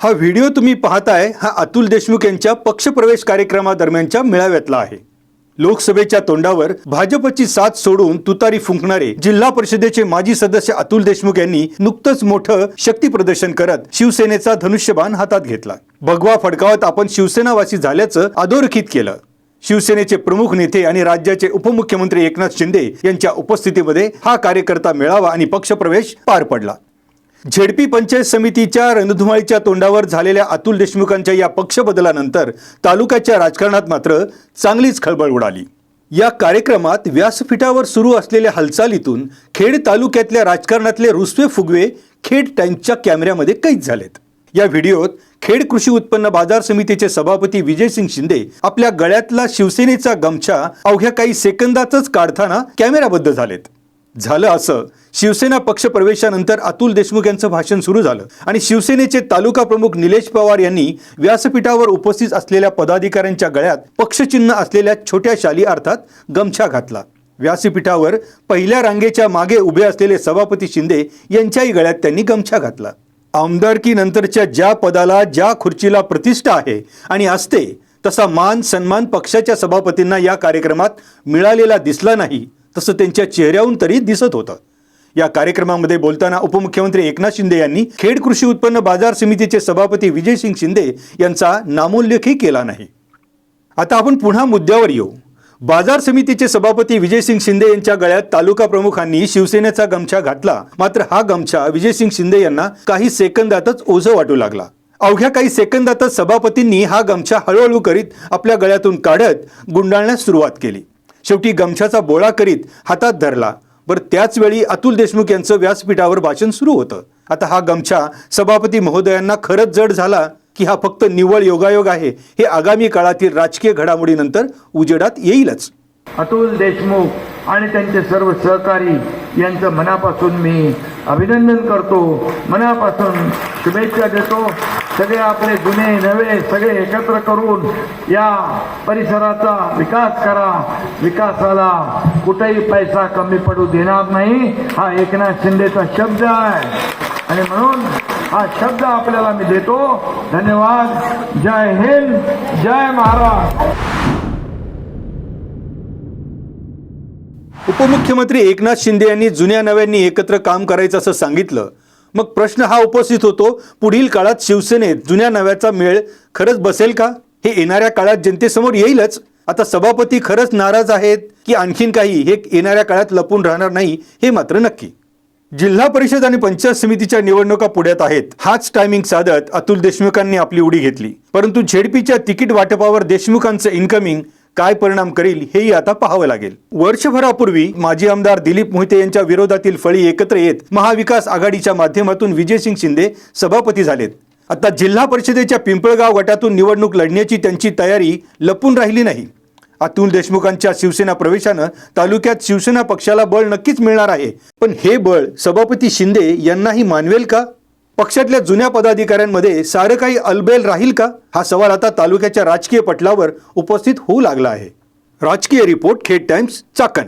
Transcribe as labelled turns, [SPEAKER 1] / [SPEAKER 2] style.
[SPEAKER 1] हा व्हिडिओ तुम्ही पाहताय हा अतुल देशमुख यांच्या पक्षप्रवेश कार्यक्रमादरम्यानच्या मेळाव्यातला आहे. लोकसभेच्या तोंडावर भाजपची साथ सोडून तुतारी फुंकणारे जिल्हा परिषदेचे माजी सदस्य अतुल देशमुख यांनी नुकतंच मोठं शक्ती प्रदर्शन करत शिवसेनेचा धनुष्यबाण हातात घेतला. भगवा फडकावत आपण शिवसेनावासी झाल्याचं अधोरेखित केलं. शिवसेनेचे प्रमुख नेते आणि राज्याचे उपमुख्यमंत्री एकनाथ शिंदे यांच्या उपस्थितीमध्ये हा कार्यकर्ता मेळावा आणि पक्षप्रवेश पार पडला. झेडपी पंचायत समितीच्या रणधुमाळीच्या तोंडावर झालेल्या अतुल देशमुखांच्या या पक्ष बदलानंतर तालुक्याच्या राजकारणात मात्र चांगलीच खळबळ उडाली. या कार्यक्रमात व्यासपीठावर सुरू असलेल्या हालचालीतून खेड तालुक्यातल्या राजकारणातले रुसवे फुगवे खेड टाइम्सच्या कॅमेऱ्यामध्ये कैद झालेत. या व्हिडिओत खेड कृषी उत्पन्न बाजार समितीचे सभापती विजयसिंग शिंदे आपल्या गळ्यातला शिवसेनेचा गमछा अवघ्या काही सेकंदातच काढताना कॅमेराबद्ध झालेत. झालं असं शिवसेना पक्ष प्रवेशानंतर अतुल देशमुख यांचं भाषण सुरू झालं. आणि शिवसेनेचे तालुका प्रमुख निलेश पवार यांनी व्यासपीठावर उपस्थित असलेल्या पदाधिकाऱ्यांच्या गळ्यात पक्षचिन्ह असलेल्या छोट्या शाली अर्थात गमछा घातला. व्यासपीठावर पहिल्या रांगेच्या मागे उभे असलेले सभापती शिंदे यांच्याही गळ्यात त्यांनी गमछा घातला. आमदारकी नंतरच्या ज्या पदाला ज्या खुर्चीला प्रतिष्ठा आहे आणि असते तसा मान सन्मान पक्षाच्या सभापतींना या कार्यक्रमात मिळालेला दिसला नाही. तसं त्यांच्या चेहऱ्याहून तरी दिसत होतं. या कार्यक्रमामध्ये बोलताना उपमुख्यमंत्री एकनाथ शिंदे यांनी खेड कृषी उत्पन्न बाजार समितीचे सभापती विजयसिंग शिंदे यांचा नामोल्लेखही केला नाही. आता आपण पुन्हा मुद्द्यावर येऊ. बाजार समितीचे सभापती विजयसिंग शिंदे यांच्या गळ्यात तालुका प्रमुखांनी शिवसेनेचा गमछा घातला. मात्र हा गमछा विजयसिंग शिंदे यांना काही सेकंदातच ओझं वाटू लागला. अवघ्या काही सेकंदातच सभापतींनी हा गमछा हळूहळू करीत आपल्या गळ्यातून काढत गुंडाळण्यास सुरुवात केली. शेवटी गमछाचा बोळा करीत हातात धरला. बरं त्याच वेळी अतुल देशमुख यांचं व्यासपीठावर भाषण सुरू होतं. आता हा गमछा सभापती महोदयांना खरंच जड झाला की हा फक्त निव्वळ योगायोग आहे. हे आगामी काळातील राजकीय घडामोडीनंतर उजेडात येईलच.
[SPEAKER 2] अतुल देशमुख आणि त्यांचे सर्व सहकारी यांचं मनापासून मी अभिनंदन करतो. मनापासून शुभेच्छा देतो. सगळे आपले जुने नवे सगळे एकत्र करून या परिसराचा विकास करा. विकासाला कुठेही पैसा कमी पडू देणार नाही. हा एकनाथ शिंदेचा शब्द आहे. आणि म्हणून हा शब्द आपल्याला मी देतो. धन्यवाद. जय हिंद. जय महाराष्ट्र.
[SPEAKER 1] उपमुख्यमंत्री एकनाथ शिंदे यांनी जुन्या नव्यांनी एकत्र काम करायचं असं सांगितलं. मग प्रश्न हा उपस्थित होतो पुढील काळात शिवसेनेत जुन्या नव्याचा मेळ खरंच बसेल का? हे येणाऱ्या काळात जनतेसमोर येईलच. आता सभापती खरंच नाराज आहेत की आणखीन काही हे येणाऱ्या काळात लपून राहणार नाही हे मात्र नक्की. जिल्हा परिषद आणि पंचायत समितीच्या निवडणुका पुढ्यात आहेत. हाच टायमिंग साधत अतुल देशमुखांनी आपली उडी घेतली. परंतु झेडपीच्या तिकीट वाटपावर देशमुखांचं इन्कमिंग काय परिणाम करेल हेही आता पाहावं लागेल. वर्षभरापूर्वी माजी आमदार दिलीप मोहिते यांच्या विरोधातील फळी एकत्र येत महाविकास आघाडीच्या माध्यमातून विजयसिंग शिंदे सभापती झालेत. आता जिल्हा परिषदेच्या पिंपळगाव गटातून निवडणूक लढण्याची त्यांची तयारी लपून राहिली नाही. अतुल देशमुखांच्या शिवसेना प्रवेशानं तालुक्यात शिवसेना पक्षाला बळ नक्कीच मिळणार आहे. पण हे बळ सभापती शिंदे यांनाही मानवेल का? पक्षातल्या जुन्या पदाधिकाऱ्यांमध्ये सारं काही अलबेल राहील का? हा सवाल आता तालुक्याच्या राजकीय पटलावर उपस्थित होऊ लागला आहे. राजकीय रिपोर्ट खेड टाइम्स चाकण.